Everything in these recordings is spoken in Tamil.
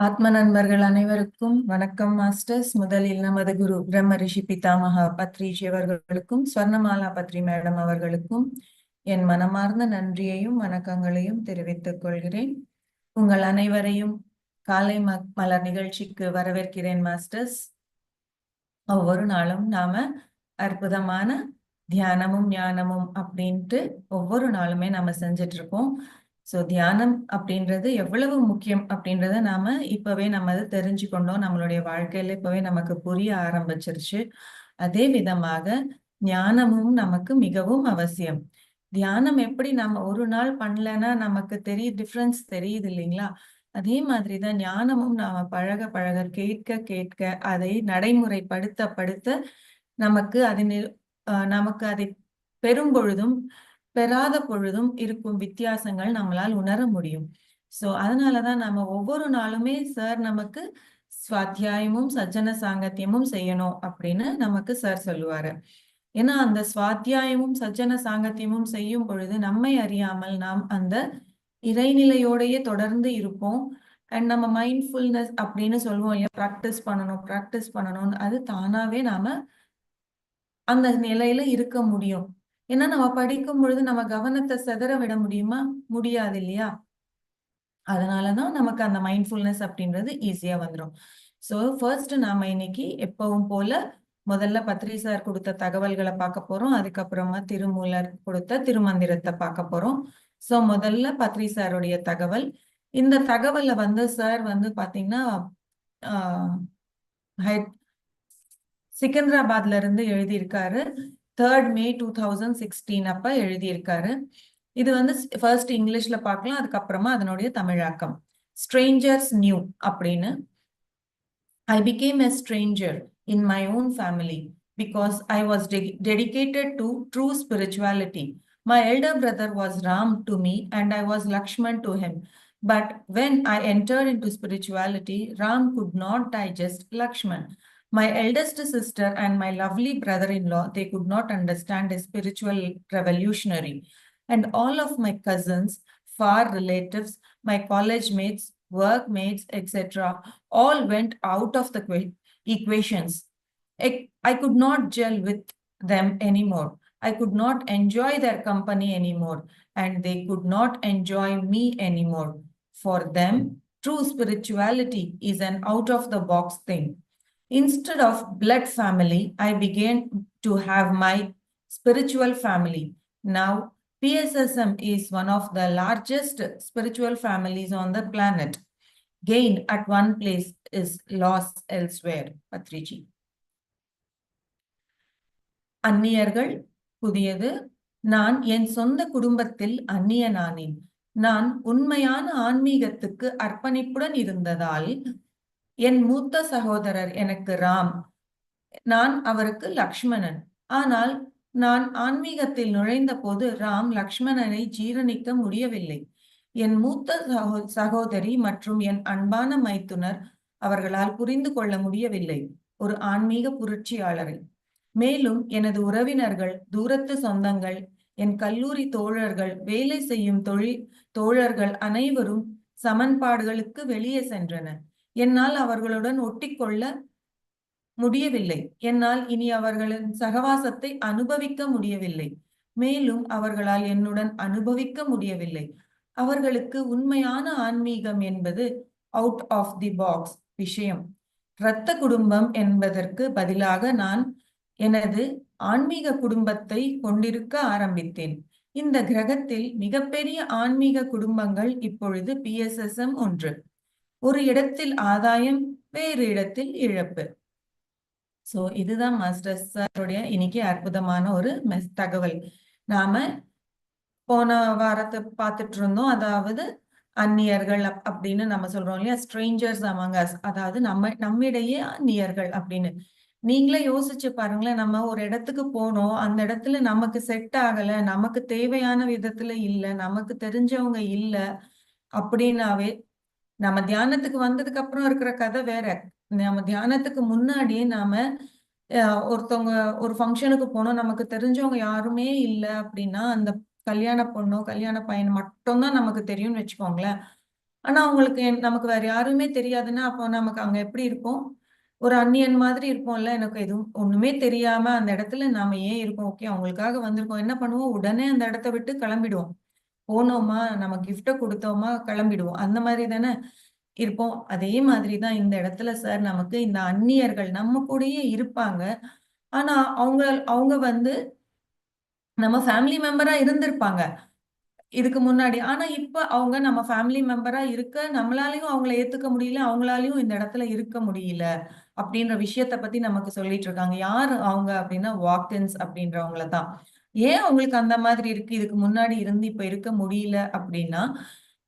ஆத்ம நண்பர்கள் அனைவருக்கும் வணக்கம் மாஸ்டர்ஸ். முதலில் நமது குரு பிரம்ம ரிஷி பிதாமகா பத்ரிஜி அவர்களுக்கும் ஸ்வர்ணமாலா பத்ரி மேடம் அவர்களுக்கும் என் மனமார்ந்த நன்றியையும் வணக்கங்களையும் தெரிவித்துக் கொள்கிறேன். உங்கள் அனைவரையும் காலை ம மலர் நிகழ்ச்சிக்கு வரவேற்கிறேன் மாஸ்டர்ஸ். ஒவ்வொரு நாளும் நாம அற்புதமான தியானமும் ஞானமும் அப்படின்ட்டு ஒவ்வொரு நாளுமே நம்ம செஞ்சுட்டு இருக்கோம் ஸோ தியானம் அப்படின்றது எவ்வளவு முக்கியம் அப்படின்றத நாம இப்பவே நம்ம அதை தெரிஞ்சுக்கொண்டோம். நம்மளுடைய வாழ்க்கையில இப்பவே நமக்கு புரிய ஆரம்பிச்சிருச்சு. அதே விதமாக ஞானமும் நமக்கு மிகவும் அவசியம். தியானம் எப்படி நம்ம ஒரு நாள் பண்ணலன்னா நமக்கு தெரிய டிஃப்ரென்ஸ் தெரியுது இல்லைங்களா? அதே மாதிரிதான் ஞானமும் நாம பழக பழக கேட்க கேட்க அதை நடைமுறைப்படுத்த படுத்த நமக்கு அதனில் நமக்கு அதை பெரும் பொழுதும் பெறாத பொழுதும் இருக்கும் வித்தியாசங்கள் நம்மளால் உணர முடியும். ஸோ அதனாலதான் நம்ம ஒவ்வொரு நாளுமே சார் நமக்கு சுவாத்தியாயமும் சஜ்ஜன சாங்கத்தியமும் செய்யணும் அப்படின்னு நமக்கு சார் சொல்லுவாரு. ஏன்னா அந்த சுவாத்தியாயமும் சஜ்ஜன சாங்கத்தியமும் செய்யும் பொழுது நம்மை அறியாமல் நாம் அந்த இறைநிலையோடையே தொடர்ந்து இருப்போம். அண்ட் நம்ம மைண்ட்ஃபுல்னஸ் அப்படின்னு சொல்லுவோம் இல்லையா? ப்ராக்டிஸ் பண்ணணும் ப்ராக்டிஸ் பண்ணணும்னு அது தானாவே நாம அந்த நிலையில இருக்க முடியும். ஏன்னா நம்ம படிக்கும் பொழுது நம்ம கவனத்தை செதற விட முடியுமா? முடியாது இல்லையா அதனாலதான் நமக்கு அந்த மைண்ட்ஃபுல்னஸ் அப்படின்றது ஈஸியா வந்துடும் ஸோ ஃபர்ஸ்ட் நாம இன்னைக்கு எப்பவும் போல முதல்ல பத்ரி சார் கொடுத்த தகவல்களை பார்க்க போறோம். அதுக்கப்புறமா திருமூலர் கொடுத்த திருமந்திரத்தை பார்க்க போறோம். ஸோ முதல்ல பத்ரி சாருடைய தகவல். இந்த தகவலை வந்து சார் வந்து பாத்தீங்கன்னா சிக்கந்தராபாத்ல இருந்து எழுதியிருக்காரு. Third May two thousand sixteen அப்ப எழுதியிருக்காரு. இது வந்து ஃபர்ஸ்ட் இங்கிலீஷ்ல பார்க்கலாம் அதுக்கப்புறமா அதனுடைய தமிழாக்கம். ஸ்ட்ரேஞ்சர்ஸ் நியூ அப்படின்னு. I became a stranger in my own family because I was dedicated to true spirituality my elder brother was Ram to me and I was was to him but when I enter into spirituality Ram could not digest Lakshman. My eldest sister and my lovely brother-in-law, they could not understand a spiritual revolutionary. And all of my cousins, far relatives, my college mates, workmates, etc., all went out of the equations. I, I could not gel with them anymore. I could not enjoy their company anymore, and they could not enjoy me anymore. For them, true spirituality is an out of the box thing. Instead of blood family, I began to have my spiritual family. Now, PSSM is one of the largest spiritual families on the planet. Gain at one place is loss elsewhere. Patriji. அந்நியர்கள் புதியது நான் என் சொந்த குடும்பத்தில் அந்நியனானேன் நான் உண்மையான ஆன்மீகத்துக்கு அர்ப்பணிப்புடன் இருந்ததால் என் மூத்த சகோதரர் எனக்கு ராம். நான் அவருக்கு லக்ஷ்மணன். ஆனால் நான் ஆன்மீகத்தில் நுழைந்த போது ராம் லக்ஷ்மணனை ஜீரணிக்க முடியவில்லை. என் மூத்த சகோ சகோதரி மற்றும் என் அன்பான மைத்துனர் அவர்களால் புரிந்து கொள்ள முடியவில்லை. ஒரு ஆன்மீக புரட்சியாளரை. மேலும் எனது உறவினர்கள் தூரத்து சொந்தங்கள் என் கல்லூரி தோழர்கள் வேலை செய்யும் தொழில் தோழர்கள் அனைவரும் சமன்பாடுகளுக்கு வெளியே சென்றனர். என்னால் அவர்களுடன் ஒட்டிக்கொள்ள முடியவில்லை. என்னால் இனி அவர்களின் சகவாசத்தை அனுபவிக்க முடியவில்லை. மேலும் அவர்களால் என்னுடன் அனுபவிக்க முடியவில்லை. அவர்களுக்கு உண்மையான ஆன்மீகம் என்பது அவுட் ஆஃப் தி பாக்ஸ் விஷயம். இரத்த குடும்பம் என்பதற்கு பதிலாக நான் எனது ஆன்மீக குடும்பத்தை கொண்டிருக்க ஆரம்பித்தேன். இந்த கிரகத்தில் மிகப்பெரிய ஆன்மீக குடும்பங்கள் இப்பொழுது பிஎஸ்எஸ்எம் ஒன்று. ஒரு இடத்தில் ஆதாயம் வேறு இடத்தில் இழப்பு. சோ இதுதான் மாஸ்டர் சாருடைய இன்னைக்கு அற்புதமான ஒரு மெஸ் தகவல். நாம போன வாரத்தை பார்த்துட்டு இருந்தோம் அதாவது அந்நியர்கள் அப்படின்னு நம்ம சொல்றோம் இல்லையா? ஸ்ட்ரேஞ்சர்ஸ் அமங்க அதாவது நம்ம நம்மிடையே அந்நியர்கள் அப்படின்னு. நீங்களே யோசிச்சு பாருங்களேன். நம்ம ஒரு இடத்துக்கு போனோம். அந்த இடத்துல நமக்கு செட் ஆகல. நமக்கு தேவையான விதத்துல இல்ல. நமக்கு தெரிஞ்சவங்க இல்ல. அப்படின்னாவே நம்ம தியானத்துக்கு வந்ததுக்கு அப்புறம் இருக்கிற கதை வேற. நம்ம தியானத்துக்கு முன்னாடியே நாம ஒருத்தவங்க ஒரு ஃபங்க்ஷனுக்கு போனோம். நமக்கு தெரிஞ்சவங்க யாருமே இல்லை அப்படின்னா அந்த கல்யாண பொண்ணோ கல்யாண பையன் மட்டும்தான் நமக்கு தெரியும்னு வச்சுக்கோங்களேன். ஆனா அவங்களுக்கு என்- நமக்கு வேற யாருமே தெரியாதுன்னா அப்போ நமக்கு அங்க எப்படி இருக்கும் ஒரு அந்நியன் மாதிரி இருப்போம்ல. எனக்கு எதுவும் ஒண்ணுமே தெரியாம அந்த இடத்துல நாம ஏன் இருக்கோம்? ஓகே அவங்களுக்காக வந்திருக்கோம். என்ன பண்ணுவோம்? உடனே அந்த இடத்த விட்டு கிளம்பிடுவோம். போனோமா நம்ம கிஃப்ட கொடுத்தோமா கிளம்பிடுவோம். அந்த மாதிரி தானே இருப்போம். அதே மாதிரி தான் இந்த இடத்துல சார் நமக்கு இந்த அந்நியர்கள் நம்ம கூடயே இருப்பாங்க. ஆனா அவங்க அவங்க வந்து நம்ம ஃபேமிலி மெம்பரா இருந்திருப்பாங்க. இதுக்கு முன்னாடி. ஆனா இப்ப அவங்க நம்ம ஃபேமிலி மெம்பரா இருக்க நம்மளாலையும் அவங்கள ஏத்துக்க முடியல அவங்களாலையும் இந்த இடத்துல இருக்க முடியல அப்படின்ற விஷயத்த பத்தி நமக்கு சொல்லிட்டு இருக்காங்க. யாரு அவங்க அப்படின்னா வாக்கின்ஸ் அப்படின்றவங்கள தான். ஏன் அவங்களுக்கு அந்த மாதிரி இருக்கு? இதுக்கு முன்னாடி இருந்து இப்ப இருக்க முடியல அப்படின்னா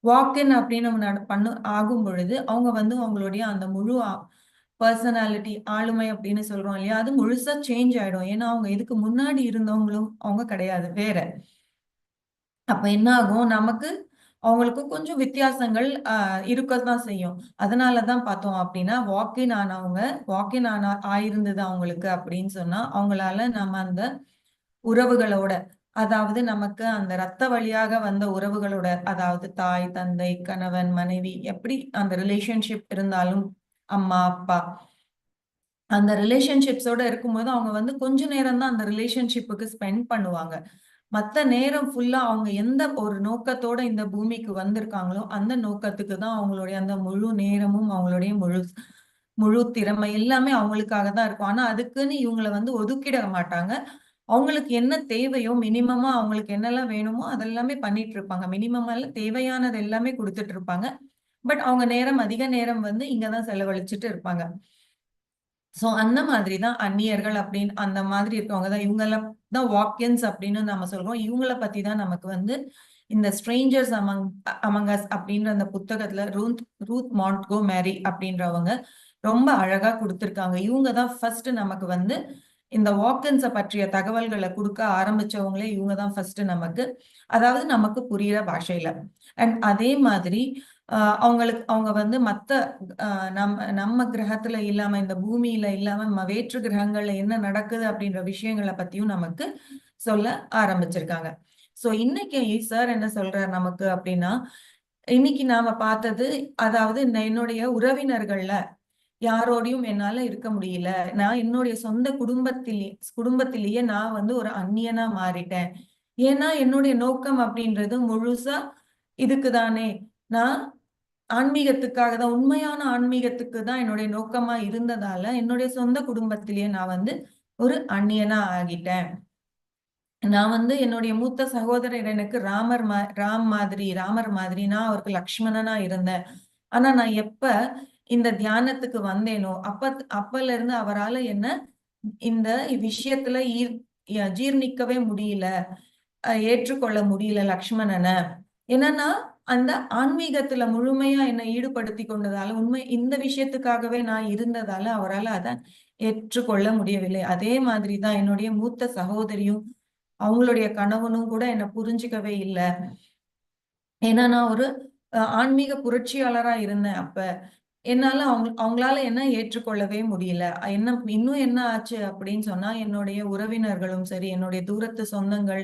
வாக்கின் அப்படின்னு நம்ம பண்ணு ஆகும் பொழுது அவங்க வந்து அவங்களுடைய அந்த முழு பர்சனாலிட்டி ஆளுமை அப்படின்னு சொல்றோம் இல்லையா? அது முழுசா சேஞ்ச் ஆயிடும். ஏன்னா அவங்க இதுக்கு முன்னாடி இருந்தவங்களும் அவங்க கிடையாது வேற. அப்ப என்ன ஆகும்? நமக்கு அவங்களுக்கு கொஞ்சம் வித்தியாசங்கள் ஆஹ் இருக்கத்தான் செய்யும். அதனாலதான் பார்த்தோம் அப்படின்னா வாக்கின் ஆனவங்க வாக்கின் ஆன ஆயிருந்தது அவங்களுக்கு அப்படின்னு சொன்னா அவங்களால நம்ம அந்த உறவுகளோட அதாவது நமக்கு அந்த ரத்த வழியாக வந்த உறவுகளோட அதாவது தாய் தந்தை கணவன் மனைவி எப்படி அந்த ரிலேஷன்ஷிப் இருந்தாலும் அம்மா அப்பா அந்த ரிலேஷன்ஷிப்ஸோட இருக்கும்போது அவங்க வந்து கொஞ்ச நேரம் தான் அந்த ரிலேஷன்ஷிப்புக்கு ஸ்பெண்ட் பண்ணுவாங்க. மற்ற நேரம் ஃபுல்லா அவங்க எந்த ஒரு நோக்கத்தோட இந்த பூமிக்கு வந்திருக்காங்களோ அந்த நோக்கத்துக்கு தான் அவங்களுடைய அந்த முழு நேரமும் அவங்களுடைய முழு முழு திறமை எல்லாமே அவங்களுக்காக தான் இருக்கும். ஆனா அதுக்குன்னு இவங்களை வந்து ஒதுக்கிட மாட்டாங்க. அவங்களுக்கு என்ன தேவையோ மினிமமா அவங்களுக்கு என்னெல்லாம் வேணுமோ அதெல்லாமே பண்ணிட்டு இருப்பாங்க மினிமம் தேவையானது எல்லாமே கொடுத்துட்டு இருப்பாங்க பட் அவங்க நேரம் அதிக நேரம் வந்து இங்கதான் செலவழிச்சிட்டு இருப்பாங்க. ஸோ அந்த மாதிரி தான் அந்நியர்கள் அப்படின்னு அந்த மாதிரி இருக்கவங்க தான். இவங்கள தான் வாக்கியன்ஸ் அப்படின்னு நம்ம சொல்றோம். இவங்கள பத்தி தான் நமக்கு வந்து இந்த ஸ்ட்ரேஞ்சர்ஸ் அமங் அமங்கஸ் அப்படின்ற அந்த புத்தகத்துல ரூத் ரூத் மாண்ட்கோ மேரி அப்படின்றவங்க ரொம்ப அழகா கொடுத்துருக்காங்க. இவங்க தான் ஃபர்ஸ்ட் நமக்கு வந்து இந்த வாக்கன்ஸை பற்றிய தகவல்களை கொடுக்க ஆரம்பிச்சவங்களே இவங்க தான் ஃபர்ஸ்ட் நமக்கு. அதாவது நமக்கு புரியிற பாஷையில. அண்ட் அதே மாதிரி அவங்களுக்கு அவங்க வந்து மத்த நம்ம நம்ம கிரகத்துல இல்லாம இந்த பூமியில இல்லாம நம்ம வேற்று கிரகங்கள்ல என்ன நடக்குது அப்படின்ற விஷயங்களை பத்தியும் நமக்கு சொல்ல ஆரம்பிச்சிருக்காங்க. சோ இன்னைக்கு சார் என்ன சொல்றாரு நமக்கு அப்படின்னா இன்னைக்கு நாம பார்த்தது அதாவது என்னுடைய உறவினர்கள்ல யாரோடையும் என்னால இருக்க முடியல. நான் என்னுடைய சொந்த குடும்பத்திலே குடும்பத்திலேயே நான் வந்து ஒரு அந்நியனா மாறிட்டேன். ஏன்னா என்னுடைய நோக்கம் அப்படின்றது முழுசா இதுக்கு தானே நான் ஆன்மீகத்துக்காக தான் உண்மையான ஆன்மீகத்துக்கு தான் என்னுடைய நோக்கமா இருந்ததால என்னுடைய சொந்த குடும்பத்திலேயே நான் வந்து ஒரு அந்நியனா ஆகிட்டேன். நான் வந்து என்னுடைய மூத்த சகோதரர் எனக்கு ராமர் மா ராம் மாதிரி ராமர் மாதிரி நான் அவருக்கு லக்ஷ்மணனா இருந்தேன். ஆனா நான் எப்ப இந்த தியானத்துக்கு வந்தேனோ அப்ப அப்பல இருந்து அவரால என்ன இந்த விஷயத்துல ஈர் ஜீர்ணிக்கவே முடியல. அஹ் ஏற்றுக்கொள்ள முடியல லக்ஷ்மணனை. என்னன்னா அந்த ஆன்மீகத்துல முழுமையா என்னை ஈடுபடுத்தி கொண்டதால உண்மை இந்த விஷயத்துக்காகவே நான் இருந்ததால அவரால் அதை ஏற்றுக்கொள்ள முடியவில்லை. அதே மாதிரிதான் என்னுடைய மூத்த சகோதரியும் அவங்களுடைய கணவனும் கூட என்னை புரிஞ்சுக்கவே இல்லை. ஏன்னா நான் ஒரு அஹ், ஆன்மீக புரட்சியாளரா இருந்தேன் அப்ப. என்னால அவங்க அவங்களால என்ன ஏற்றுக்கொள்ளவே முடியல. என்ன இன்னும் என்ன ஆச்சு அப்படின்னு சொன்னா என்னுடைய உறவினர்களும் சரி என்னுடைய தூரத்து சொந்தங்கள்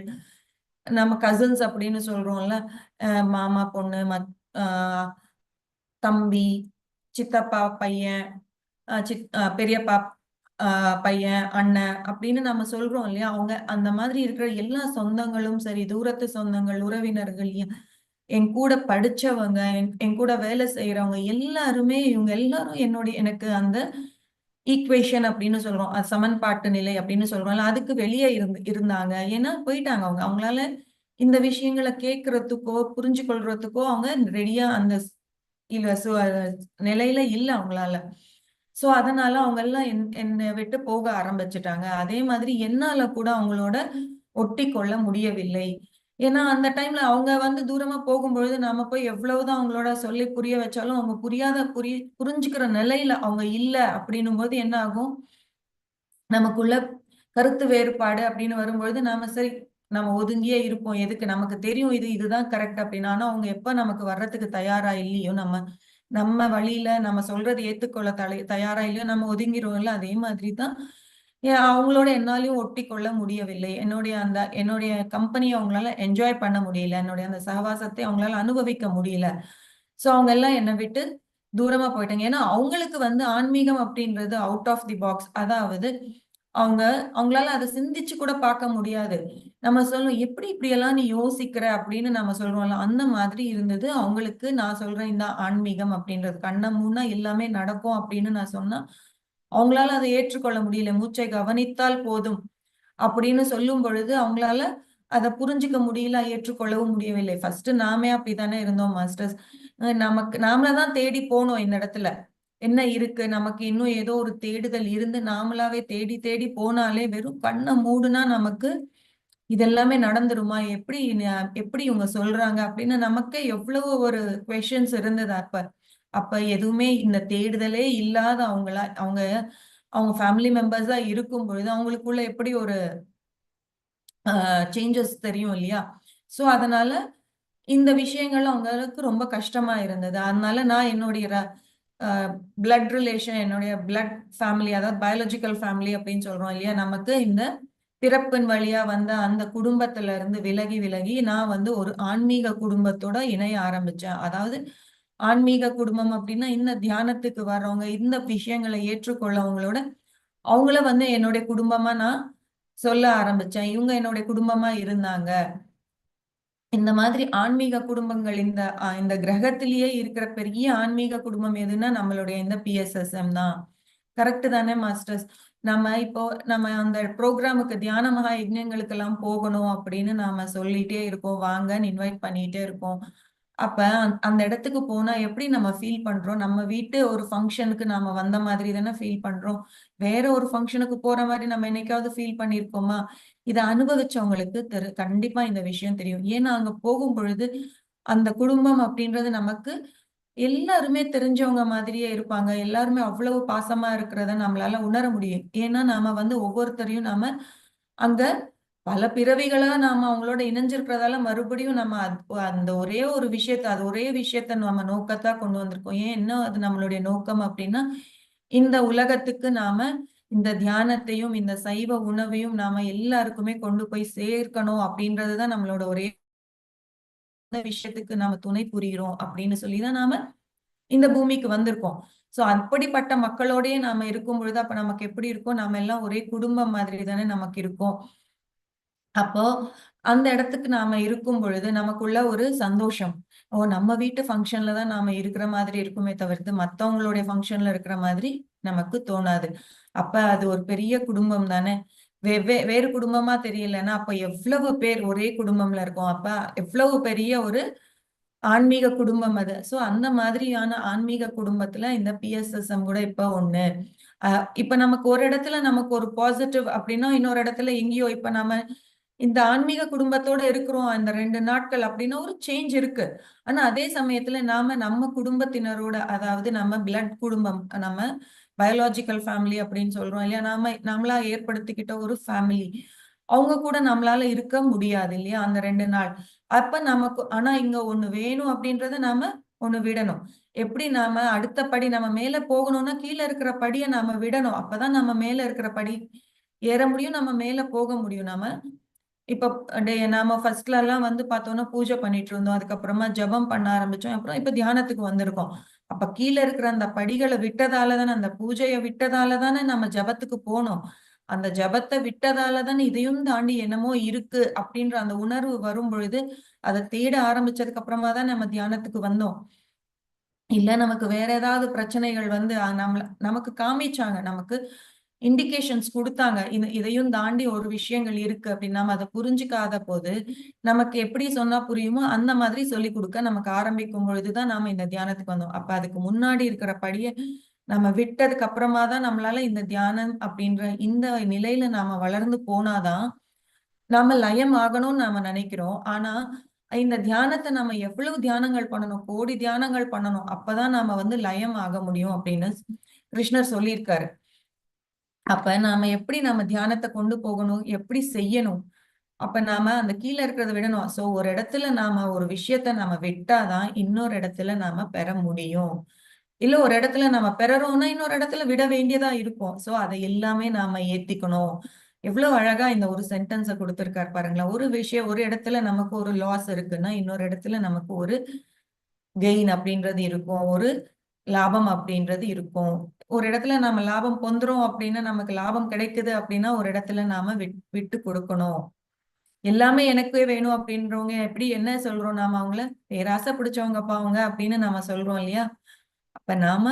நம்ம கசின்ஸ் அப்படின்னு சொல்றோம்ல அஹ் மாமா பொண்ணு மத் ஆஹ் தம்பி சித்தப்பா பையன் சித் பெரியப்பா ஆஹ் பையன் அண்ணன் அப்படின்னு நம்ம சொல்றோம் இல்லையா? அவங்க அந்த மாதிரி இருக்கிற எல்லா சொந்தங்களும் சரி தூரத்து சொந்தங்கள் உறவினர்கள் என் கூட படிச்சவங்க என் கூட வேலை செய்யறவங்க எல்லாருமே இவங்க எல்லாரும் என்னுடைய எனக்கு அந்த ஈக்குவேஷன் அப்படின்னு சொல்றோம். அது சமன்பாட்டு நிலை அப்படின்னு சொல்றோம்ல அதுக்கு வெளியே இருந்து இருந்தாங்க. ஏன்னா போயிட்டாங்க அவங்க. அவங்களால இந்த விஷயங்களை கேட்கறதுக்கோ புரிஞ்சு கொள்றதுக்கோ அவங்க ரெடியா அந்த சு- நிலையில இல்லை அவங்களால. சோ அதனால அவங்க எல்லாம் என்- என்னை விட்டு போக ஆரம்பிச்சிட்டாங்க. அதே மாதிரி என்னால கூட அவங்களோட ஒட்டி கொள்ள முடியவில்லை. ஏன்னா அந்த டைம்ல அவங்க வந்து தூரமா போகும்பொழுது நாம போய் எவ்வளவுதான் அவங்களோட சொல்லி புரிய வச்சாலும் அவங்க புரியாத புரி புரிஞ்சுக்கிற நிலையில அவங்க இல்ல அப்படின்னும் போது என்ன ஆகும்? நமக்குள்ள கருத்து வேறுபாடு அப்படின்னு வரும்பொழுது நாம சரி நம்ம ஒதுங்கியே இருப்போம். எதுக்கு? நமக்கு தெரியும் இது இதுதான் கரெக்ட் அப்படின்னு. ஆனா அவங்க எப்ப நமக்கு வர்றதுக்கு தயாரா இல்லையோ நம்ம நம்ம வழியில நம்ம சொல்றது ஏத்துக்கொள்ள தலை தயாரா இல்லையோ நம்ம ஒதுங்கிடுவோம்ல அதே மாதிரி தான் அவங்களோட என்னாலையும் ஒட்டி கொள்ள முடியவில்லை. என்னுடைய அந்த என்னுடைய கம்பெனியை அவங்களால என்ஜாய் பண்ண முடியல. என்னுடைய அந்த சகவாசத்தை அவங்களால அனுபவிக்க முடியல. ஸோ அவங்க எல்லாம் என்னை விட்டு தூரமா போயிட்டாங்க. ஏன்னா அவங்களுக்கு வந்து ஆன்மீகம் அப்படின்றது அவுட் ஆஃப் தி பாக்ஸ் அதாவது அவங்க அவங்களால அதை சிந்திச்சு கூட பார்க்க முடியாது. நம்ம சொல்லுவோம் எப்படி இப்படியெல்லாம் நீ யோசிக்கிற? அப்படின்னு நம்ம சொல்றோம்ல அந்த மாதிரி இருந்தது. அவங்களுக்கு நான் சொல்றேன் இந்த ஆன்மீகம் அப்படின்றது. கண்ணை மூணா எல்லாமே நடக்கும் அப்படின்னு நான் சொன்னா அவங்களால அதை ஏற்றுக்கொள்ள முடியல. மூச்சை கவனித்தால் போதும். அப்படின்னு சொல்லும் பொழுது அவங்களால அதை புரிஞ்சுக்க முடியல ஏற்றுக்கொள்ளவும் முடியவில்லை. ஃபர்ஸ்ட் நாமே அப்படித்தானே இருந்தோம் மாஸ்டர்ஸ் நமக்கு நாமள தான் தேடி போனோம் இந்த இடத்துல. என்ன இருக்கு? நமக்கு இன்னும் ஏதோ ஒரு தேடுதல் இருந்து நாமளாவே தேடி தேடி போனாலே வெறும் கண்ணை மூடுனா நமக்கு இதெல்லாமே நடந்துருமா? எப்படி எப்படி இவங்க சொல்றாங்க? அப்படின்னு நமக்கே எவ்வளவு ஒரு கொஷின்ஸ் இருந்தது அப்ப. அப்ப எதுவுமே இந்த தேடுதலே இல்லாத அவங்களா அவங்க அவங்க ஃபேமிலி மெம்பர்ஸா இருக்கும் பொழுது அவங்களுக்குள்ள எப்படி ஒரு சேஞ்சஸ் தெரியும் இல்லையா? ஸோ அதனால இந்த விஷயங்கள் அவங்களுக்கு ரொம்ப கஷ்டமா இருந்தது. அதனால நான் என்னுடைய பிளட் ரிலேஷன் என்னுடைய பிளட் ஃபேமிலி அதாவது பயாலஜிக்கல் ஃபேமிலி அப்படின்னு சொல்றோம் இல்லையா? நமக்கு இந்த பிறப்பின் வழியா வந்த அந்த குடும்பத்துல இருந்து விலகி விலகி நான் வந்து ஒரு ஆன்மீக குடும்பத்தோட இணைய ஆரம்பிச்சேன். அதாவது ஆன்மீக குடும்பம் அப்படின்னா இந்த தியானத்துக்கு வர்றவங்க இந்த விஷயங்களை ஏற்றுக்கொள்ளவங்களோட அவங்கள வந்து என்னுடைய குடும்பமா நான் சொல்ல ஆரம்பிச்சேன். இவங்க என்னுடைய குடும்பமா இருந்தாங்க. இந்த மாதிரி ஆன்மீக குடும்பங்கள் இந்த இந்த கிரகத்திலேயே இருக்கிற பெரிய ஆன்மீக குடும்பம் எதுன்னா நம்மளுடைய இந்த பிஎஸ்எஸ்எம் தான். கரெக்ட் தானே மாஸ்டர்ஸ் நம்ம இப்போ நம்ம அந்த ப்ரோக்ராமுக்கு தியான மகா யஜ்யங்களுக்கு எல்லாம் போகணும் அப்படின்னு நாம சொல்லிட்டே இருக்கோம். வாங்கன்னு இன்வைட் பண்ணிட்டே இருக்கோம். அப்ப அந்த இடத்துக்கு போனா எப்படி நம்ம ஃபீல் பண்றோம்? நம்ம வீட்டு ஒரு ஃபங்க்ஷனுக்கு நாம வந்த மாதிரி தானே ஃபீல் பண்றோம்? வேற ஒரு ஃபங்க்ஷனுக்கு போற மாதிரி நம்ம என்னைக்காவது ஃபீல் பண்ணிருக்கோமா? இதை அனுபவிச்சவங்களுக்கு தெரு கண்டிப்பா இந்த விஷயம் தெரியும். ஏன்னா அங்க போகும் பொழுது அந்த குடும்பம் அப்படின்றது நமக்கு எல்லாருமே தெரிஞ்சவங்க மாதிரியே இருப்பாங்க. எல்லாருமே அவ்வளவு பாசமா இருக்கிறத நம்மளால உணர முடியும். ஏன்னா நாம வந்து ஒவ்வொருத்தரையும் நாம அங்க பல பிறவிகளா நாம அவங்களோட இணைஞ்சிருக்கிறதால மறுபடியும் நம்ம அந்த ஒரே ஒரு விஷயத்த அது ஒரே விஷயத்த நம்ம நோக்கத்தா கொண்டு வந்திருக்கோம். ஏன் என்ன அது நம்மளுடைய நோக்கம் அப்படின்னா இந்த உலகத்துக்கு நாம இந்த தியானத்தையும் இந்த சைவ உணவையும் நாம எல்லாருக்குமே கொண்டு போய் சேர்க்கணும் அப்படின்றதுதான் நம்மளோட ஒரே விஷயத்துக்கு நாம துணை புரிகிறோம் அப்படின்னு சொல்லிதான் நாம இந்த பூமிக்கு வந்திருக்கோம். சோ அப்படிப்பட்ட மக்களோடயே நாம இருக்கும் பொழுது அப்ப நமக்கு எப்படி இருக்கும் நாம எல்லாம் ஒரே குடும்பம் மாதிரி தானே நமக்கு இருக்கும். அப்போ அந்த இடத்துக்கு நாம இருக்கும் பொழுது நமக்குள்ள ஒரு சந்தோஷம். ஓ நம்ம வீட்டு ஃபங்க்ஷன்ல தான் நாம இருக்கிற மாதிரி இருக்குமே தவிர்த்து மத்தவங்களுடைய ஃபங்க்ஷன்ல இருக்கிற மாதிரி நமக்கு தோணாது. அப்ப அது ஒரு பெரிய குடும்பம் தானே? வெவ்வே வேறு குடும்பமா தெரியலன்னா அப்ப எவ்வளவு பேர் ஒரே குடும்பம்ல இருக்கும். அப்ப எவ்வளவு பெரிய ஒரு ஆன்மீக குடும்பம் அது. சோ அந்த மாதிரியான ஆன்மீக குடும்பத்துல இந்த பிஎஸ்எஸ்எம் கூட இப்ப ஒண்ணு. இப்ப நமக்கு ஒரு இடத்துல நமக்கு ஒரு பாசிட்டிவ் அப்படின்னா இன்னொரு இடத்துல எங்கேயோ இப்ப நம்ம இந்த ஆன்மீக குடும்பத்தோட இருக்கிறோம் அந்த ரெண்டு நாட்கள் அப்படின்னா ஒரு சேஞ்ச் இருக்கு. ஆனா அதே சமயத்துல நாம நம்ம குடும்பத்தினரோட அதாவது நம்ம பிளட் குடும்பம் நம்ம பயாலஜிக்கல் ஃபேமிலி அப்படின்னு சொல்றோம் இல்லையா? நாம நம்மளா ஏற்படுத்திக்கிட்ட ஒரு ஃபேமிலி அவங்க கூட நம்மளால இருக்க முடியாது இல்லையா? அந்த ரெண்டு நாள். அப்ப நமக்கு ஆனா இங்க ஒண்ணு வேணும் அப்படின்றத நாம ஒண்ணு விடணும். எப்படி நாம அடுத்த படி நம்ம மேல போகணும்னா கீழே இருக்கிற படியை நாம விடணும். அப்பதான் நம்ம மேல இருக்கிற படி ஏற முடியும் நம்ம மேல போக முடியும். நாம இப்ப டே நாம ஃபர்ஸ்ட்ல எல்லாம் வந்து பார்த்தோம்னா பூஜை பண்ணிட்டு இருந்தோம் அதுக்கப்புறமா ஜபம் பண்ண ஆரம்பிச்சோம். அப்புறம் இப்ப தியானத்துக்கு வந்திருக்கோம். அப்ப கீழே இருக்கிற அந்த படிகளை விட்டதால தானே அந்த பூஜையை விட்டதால தானே நம்ம ஜபத்துக்கு போனோம். அந்த ஜபத்தை விட்டதால தானே இதையும் தாண்டி என்னமோ இருக்கு அப்படின்ற அந்த உணர்வு வரும் பொழுது அதை தேட ஆரம்பிச்சதுக்கு அப்புறமா தான் நம்ம தியானத்துக்கு வந்தோம். இல்ல நமக்கு வேற ஏதாவது பிரச்சனைகள் வந்து நம்மள நமக்கு காமிச்சாங்க. நமக்கு இண்டிகேஷன்ஸ் கொடுத்தாங்க. இது இதையும் தாண்டி ஒரு விஷயங்கள் இருக்கு அப்படின்னு நம்ம அதை புரிஞ்சுக்காத போது நமக்கு எப்படி சொன்னா புரியுமோ அந்த மாதிரி சொல்லி கொடுக்க நமக்கு ஆரம்பிக்கும் பொழுதுதான் நாம இந்த தியானத்துக்கு வந்தோம். அப்ப அதுக்கு முன்னாடி இருக்கிற படிய நம்ம விட்டதுக்கு அப்புறமா தான் நம்மளால இந்த தியானம் அப்படின்ற இந்த நிலையில நாம வளர்ந்து போனாதான் நாம லயம் ஆகணும்னு நாம நினைக்கிறோம். ஆனா இந்த தியானத்தை நம்ம எவ்வளவு தியானங்கள் பண்ணணும்? கோடி தியானங்கள் பண்ணணும்? அப்பதான் நாம வந்து லயம் ஆக முடியும் அப்படின்னு கிருஷ்ணர் சொல்லியிருக்காரு. அப்ப நாம எப்படி நம்ம தியானத்தை கொண்டு போகணும்? எப்படி செய்யணும்? அப்ப நாம அந்த கீழே இருக்கிறத விடணும். சோ ஒரு இடத்துல நாம ஒரு விஷயத்த நாம விட்டாதான் இன்னொரு இடத்துல நாம பெற முடியும். இல்ல ஒரு இடத்துல நாம பெறறோம்னா இன்னொரு இடத்துல விட வேண்டியதா இருக்கும். சோ அதை எல்லாமே நாம ஏத்திக்கணும். எவ்வளவு அழகா இந்த ஒரு சென்டென்ஸ கொடுத்திருக்காரு பாருங்களேன். ஒரு விஷயம் ஒரு இடத்துல நமக்கு ஒரு லாஸ் இருக்குன்னா இன்னொரு இடத்துல நமக்கு ஒரு கெயின் அப்படின்றது இருக்கும். ஒரு லாபம் அப்படின்றது இருக்கும். ஒரு இடத்துல நம்ம லாபம் பொந்துறோம் அப்படின்னா நமக்கு லாபம் கிடைக்குது அப்படின்னா ஒரு இடத்துல நாம விட் விட்டு கொடுக்கணும். எல்லாமே எனக்கே வேணும் அப்படின்றவங்க எப்படி என்ன சொல்றோம்? நாம அவங்கள பேராசை பிடிச்சவங்கப்பா அவங்க அப்படின்னு நாம சொல்றோம் இல்லையா? அப்ப நாம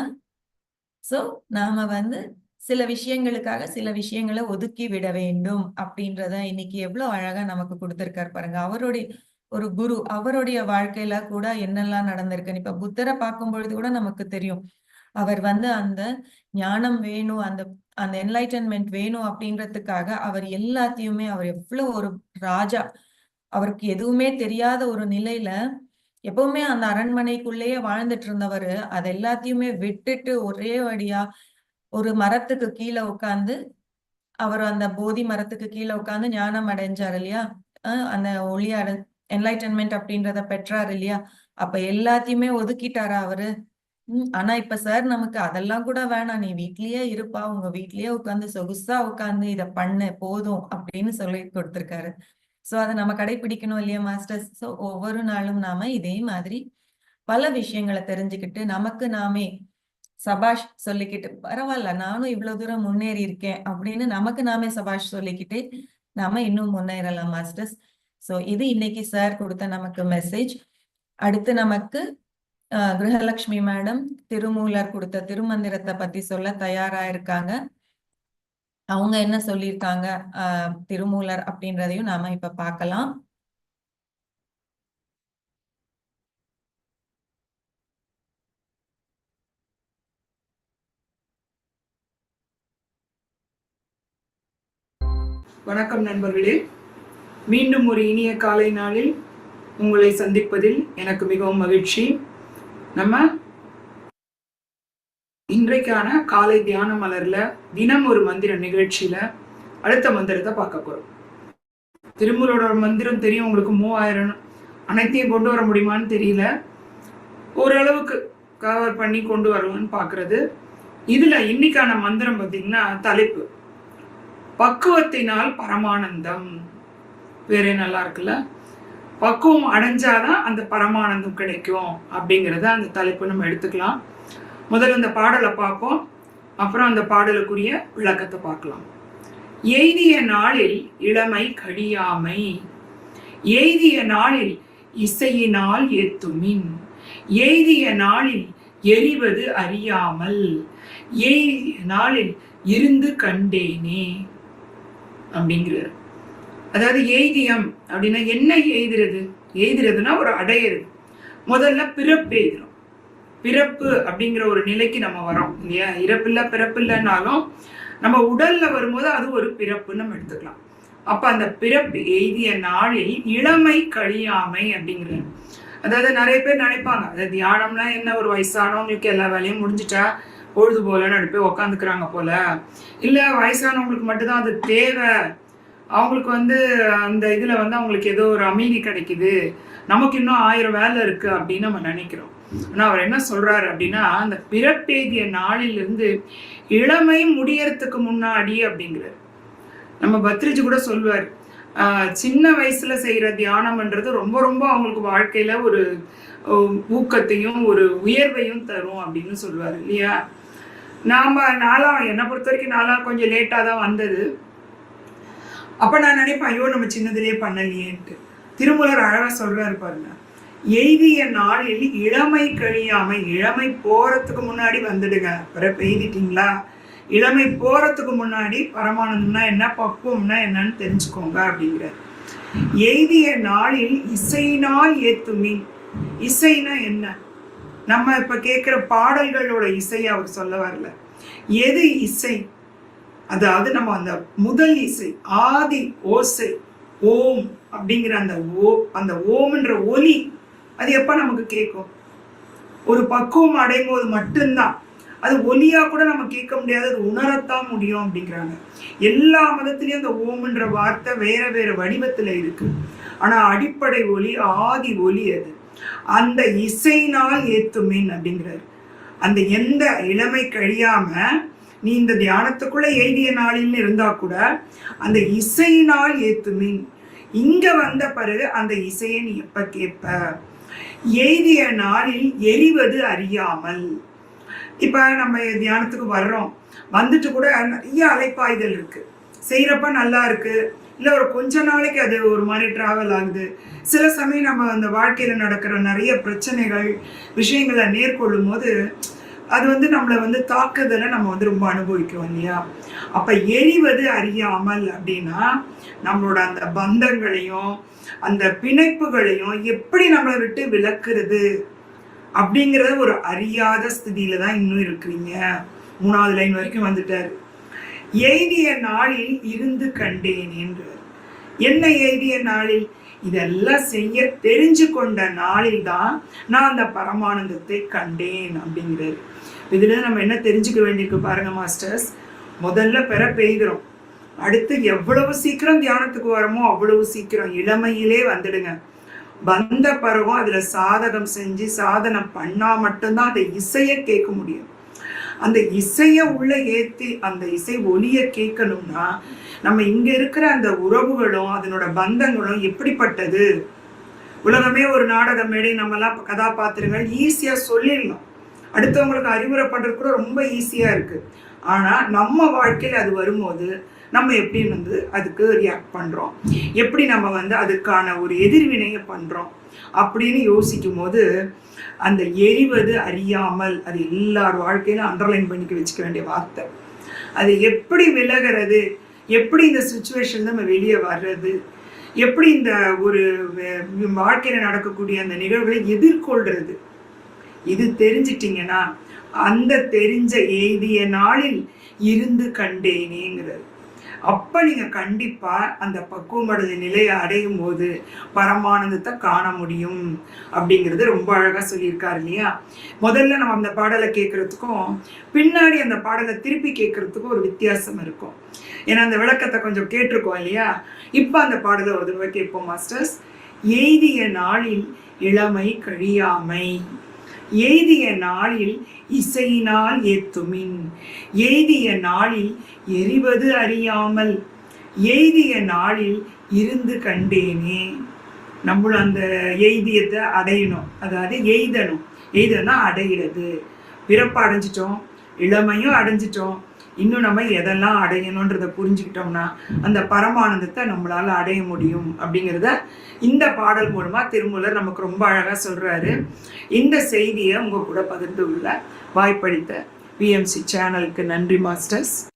சோ நாம வந்து சில விஷயங்களுக்காக சில விஷயங்களை ஒதுக்கி விட வேண்டும் அப்படின்றத இன்னைக்கு எவ்வளவு அழகா நமக்கு கொடுத்திருக்காரு பாருங்க. அவருடைய ஒரு குரு அவருடைய வாழ்க்கையில கூட என்னெல்லாம் நடந்திருக்குன்னு. இப்ப புத்தரை பார்க்கும் பொழுது கூட நமக்கு தெரியும். அவர் வந்து அந்த ஞானம் வேணும் அந்த அந்த என்லைட்டன்மெண்ட் வேணும் அப்படின்றதுக்காக அவர் எல்லாத்தையுமே அவர் எவ்வளவு ஒரு ராஜா. அவருக்கு எதுவுமே தெரியாத ஒரு நிலையில எப்பவுமே அந்த அரண்மனைக்குள்ளேயே வாழ்ந்துட்டு இருந்தவர். அது எல்லாத்தையுமே விட்டுட்டு ஒரே வழியா ஒரு மரத்துக்கு கீழே உட்காந்து அவர் அந்த போதி மரத்துக்கு கீழே உட்காந்து ஞானம் அடைஞ்சார் இல்லையா? அந்த ஒளி அடை என்லைட்டன்மெண்ட் அப்படின்றத பெற்றார் இல்லையா? அப்ப எல்லாத்தையுமே ஒதுக்கிட்டாரா அவரு? உம் ஆனா இப்ப சார் நமக்கு அதெல்லாம் கூட வேணாம். நீ வீட்லயே இருப்பா உங்க வீட்லயே உட்காந்து சொகுசா உட்காந்து இத பண்ணு போதும் அப்படின்னு சொல்லி கொடுத்திருக்காரு. சோ அதை நம்ம கடைபிடிக்கணும் இல்லையா மாஸ்டர்ஸ் சோ ஒவ்வொரு நாளும் நாம இதே மாதிரி பல விஷயங்களை தெரிஞ்சுக்கிட்டு நமக்கு நாமே சபாஷ் சொல்லிக்கிட்டு பரவாயில்ல நானும் இவ்வளவு தூரம் முன்னேறி இருக்கேன் அப்படின்னு நமக்கு நாமே சபாஷ் சொல்லிக்கிட்டு நாம இன்னும் முன்னேறலாம் மாஸ்டர்ஸ் சோ இது இன்னைக்கு சார் கொடுத்த நமக்கு மெசேஜ் அடுத்து நமக்கு அஹ், கிரகலட்சுமி மேடம் திருமூலர் கொடுத்த திருமந்திரத்தை பத்தி சொல்ல தயாரா இருக்காங்க. அவங்க என்ன சொல்லியிருக்காங்க திருமூலர் அப்படின்றதையும் நாம இப்ப பார்க்கலாம். வணக்கம் நண்பர்களே. மீண்டும் ஒரு இனிய காலை நாளில் உங்களை சந்திப்பதில் எனக்கு மிகவும் மகிழ்ச்சி. நம்ம இன்றைக்கான காலை தியான மலர்ல தினம் ஒரு மந்திர நிகழ்ச்சியில அடுத்த மந்திரத்தை பார்க்க போறோம். திருமூலோட மந்திரம் தெரியும் உங்களுக்கு மூவாயிரம் அனைத்தையும் கொண்டு வர முடியுமான்னு தெரியல. ஓரளவுக்கு கவர் பண்ணி கொண்டு வரலாம்னு பார்க்கறது. இதுல இன்னைக்கான மந்திரம் பார்த்தீங்கன்னா தலைப்பு. பக்குவத்தினால் பரமானந்தம். வேறே நல்லா இருக்குல்ல பக்குவம் அடைஞ்சாதான் அந்த பரமானந்தம் கிடைக்கும் அப்படிங்கிறத அந்த தலைப்பு நம்ம எடுத்துக்கலாம். முதல்ல இந்த பாடலை பார்ப்போம். அப்புறம் அந்த பாடலுக்குரிய விளக்கத்தை பார்க்கலாம். எய்திய நாளில் இளமை கழியாமை. எய்திய நாளில் இசையினால் ஏத்துமின். எய்திய நாளில் எரிவது அறியாமல். எய்திய நாளில் இருந்து கண்டேனே அப்படிங்கிறார். அதாவது எய்தியம் அப்படின்னா என்ன எய்துறது எய்துறதுன்னா ஒரு அடையிறது. முதல்ல பிறப்பு எய்துறோம் பிறப்பு அப்படிங்கிற ஒரு நிலைக்கு நம்ம வரோம் இல்லையா? பிறப்பு இல்லைன்னாலும் நம்ம உடல்ல வரும்போது அது ஒரு பிறப்புன்னு நம்ம எடுத்துக்கலாம். அப்ப அந்த பிறப்பு எய்திய நாளில் இளமை கழியாமை அப்படிங்கிறது. அதாவது நிறைய பேர் நினைப்பாங்க அதாவது தியானம்னா என்ன? ஒரு வயசானவங்களுக்கு எல்லா வேலையும் முடிஞ்சிட்டா பொழுது போலன்னு அடுப்பே உக்காந்துக்கிறாங்க போல. இல்லை வயசானவங்களுக்கு மட்டும்தான் அது தேவை. அவங்களுக்கு வந்து அந்த இதில் வந்து அவங்களுக்கு ஏதோ ஒரு அமைதி கிடைக்குது. நமக்கு இன்னும் ஆயிரம் வேலை இருக்குது அப்படின்னு நம்ம நினைக்கிறோம். ஆனால் அவர் என்ன சொல்கிறாரு அப்படின்னா அந்த பிறப்பேதிய நாளிலிருந்து இளமை முடியறதுக்கு முன்னாடி அப்படிங்கிறார். நம்ம பத்ரிஜி கூட சொல்வார் சின்ன வயசுல செய்யற தியானம்ன்றது ரொம்ப ரொம்ப அவங்களுக்கு வாழ்க்கையில ஒரு ஊக்கத்தையும் ஒரு உயர்வையும் தரும் அப்படின்னு சொல்லுவார் இல்லையா? நாம நாலாம் என்னை பொறுத்த வரைக்கும் நாலாம் கொஞ்சம் லேட்டாக தான் வந்தது. அப்போ நான் நினைப்பேன் ஐயோ நம்ம சின்னதுலயே பண்ணலையேன்ட்டு. திருமூலர் அழகாக சொல்றாரு பாருங்க எய்திய நாளில் இளமை கழியாமை இளமை போகிறதுக்கு முன்னாடி வந்துடுங்க. பிறப்பு எய்திட்டீங்களா? இளமை போகிறதுக்கு முன்னாடி பரமானந்தம்னா என்ன பக்குவம்னா என்னன்னு தெரிஞ்சுக்கோங்க அப்படிங்கிறார். எய்திய நாளில் இசையினால் ஏத்துமின் இசைனா என்ன? நம்ம இப்போ கேட்குற பாடல்களோட இசையை அவர் சொல்ல வரல. எது இசை? அதாவது நம்ம அந்த முதல் இசை ஆதி ஓசை ஓம் அப்படிங்கிற அந்த ஓ அந்த ஓம்ன்ற ஒலி அது எப்போ நமக்கு கேட்கும்? ஒரு பக்குவம் அடையும் போது மட்டும்தான். அது ஒலியாக கூட நம்ம கேட்க முடியாது அது உணரத்தான் முடியும் அப்படிங்கிறாங்க. எல்லா மதத்துலேயும் அந்த ஓம்ன்ற வார்த்தை வேற வேற வடிவத்தில் இருக்கு. ஆனால் அடிப்படை ஒலி ஆதி ஒலி அது. அந்த இசையினால் ஏத்துமின் அப்படிங்கிறாரு. அந்த எந்த இளமை கழியாமல் நீ இந்த தியானத்துக்குள்ள எழுதிய நாளில் இருந்தா கூட அந்த இசையினால் ஏத்துமின். இங்க வந்த பிறகு அந்த இசையை நீ எப்ப கேட்ப? எய்திய நாளில் எரிவது அறியாமல். இப்ப நம்ம தியானத்துக்கு வர்றோம். வந்துட்டு கூட நிறைய அலைப்பாய்தல் இருக்கு. செய்யறப்ப நல்லா இருக்கு. இல்ல ஒரு கொஞ்ச நாளைக்கு அது ஒரு மாதிரி டிராவல் ஆகுது. சில சமயம் நம்ம அந்த வாழ்க்கையில நடக்கிற நிறைய பிரச்சனைகள் விஷயங்களை நேர்கொள்ளும் போது அது வந்து நம்மளை வந்து தாக்குதலை நம்ம வந்து ரொம்ப அனுபவிக்கும் இல்லையா? அப்போ எரிவது அறியாமல் அப்படின்னா நம்மளோட அந்த பந்தங்களையும் அந்த பிணைப்புகளையும் எப்படி நம்மளை விட்டு விளக்குறது அப்படிங்கிறத ஒரு அறியாத ஸ்திதியில தான் இன்னும் இருக்கிறீங்க. மூணாவது லைன் வரைக்கும் வந்துட்டார். எய்திய நாளில் இருந்து கண்டேன் என்றார். என்ன எய்திய நாளில்? இதெல்லாம் செய்ய தெரிஞ்சு கொண்ட நாளில் தான் நான் அந்த பரமானந்தத்தை கண்டேன் அப்படிங்கிறாரு. இதுல நம்ம என்ன தெரிஞ்சுக்க வேண்டியிருக்கு பாருங்க மாஸ்டர்ஸ். முதல்ல பெற பெய்கிறோம். அடுத்து எவ்வளவு சீக்கிரம் தியானத்துக்கு வரமோ அவ்வளவு சீக்கிரம் இளமையிலே வந்துடுங்க. வந்த பிறகும் அதுல சாதகம் செஞ்சு சாதனை பண்ணா மட்டும்தான் அந்த இசையை கேட்க முடியும். அந்த இசையை உள்ள ஏற்றி அந்த இசை ஒலியை கேட்கணும்னா நம்ம இங்கே இருக்கிற அந்த உறவுகளும் அதனோட பந்தங்களும் எப்படிப்பட்டது? உலகமே ஒரு நாடக மேடை நம்மலாம் கதாபாத்திரங்கள் ஈஸியாக சொல்லிடலாம். அடுத்தவங்களுக்கு அறிவுரை பண்ணுறது கூட ரொம்ப ஈஸியாக இருக்குது ஆனால் நம்ம வாழ்க்கையில் அது வரும்போது நம்ம எப்படி வந்து அதுக்கு ரியாக்ட் பண்ணுறோம் எப்படி நம்ம வந்து அதுக்கான ஒரு எதிர்வினையை பண்ணுறோம் அப்படின்னு யோசிக்கும் போது அந்த எரிவது அறியாமல் அது எல்லார் வாழ்க்கையிலும் அண்டர்லைன் பண்ணிக்க வச்சுக்க வேண்டிய வார்த்தை. அது எப்படி விலகிறது? எப்படி இந்த சுச்சுவேஷன் நம்ம வெளியே வர்றது? எப்படி இந்த ஒரு வாழ்க்கையில் வாழ்க்கையில நடக்கக்கூடிய அந்த நிகழ்வுகளை எதிர்கொள்றது? இது தெரிஞ்சிட்டிங்கன்னா அந்த தெரிஞ்ச எய்திய நாளில் இருந்து கண்டேனேங்கிறது. அப்ப நீங்க கண்டிப்பா அந்த பக்குவமடைந்த நிலையை அடையும் போது பரமானந்தத்தை காண முடியும் அப்படிங்கிறது ரொம்ப அழகா சொல்லியிருக்காரு இல்லையா? முதல்ல நம்ம அந்த பாடலை கேட்கறதுக்கும் பின்னாடி அந்த பாடலை திருப்பி கேட்கறதுக்கும் ஒரு வித்தியாசம் இருக்கும். ஏன்னா அந்த விளக்கத்தை கொஞ்சம் கேட்டிருக்கோம் இல்லையா? இப்ப அந்த பாடலை ஒரு தடவை கேட்போம் மாஸ்டர்ஸ். எய்திய நாளில் இளமை கழியாமை எய்திய நாளில் இசையினால் ஏத்துமின். எய்திய நாளில் எரிவது அறியாமல். எய்திய நாளில் இருந்து கண்டேனே. நம்மள அந்த எய்தியத்தை அடையணும். அதாவது எய்தணும். எய்தனா அடையிறது. பிறப்பு அடைஞ்சிட்டோம் இளமையும் அடைஞ்சிட்டோம். இன்னும் நம்ம எதெல்லாம் அடையணுன்றத புரிஞ்சுக்கிட்டோம்னா அந்த பரமானந்தத்தை நம்மளால அடைய முடியும் அப்படிங்கிறத இந்த பாடல் மூலமா திருமூலர் நமக்கு ரொம்ப அழகா சொல்றாரு. இந்த செய்தியை உங்க கூட பகிர்ந்து உள்ள வாய்ப்பளித்த பிஎம்சி சேனலுக்கு நன்றி மாஸ்டர்ஸ்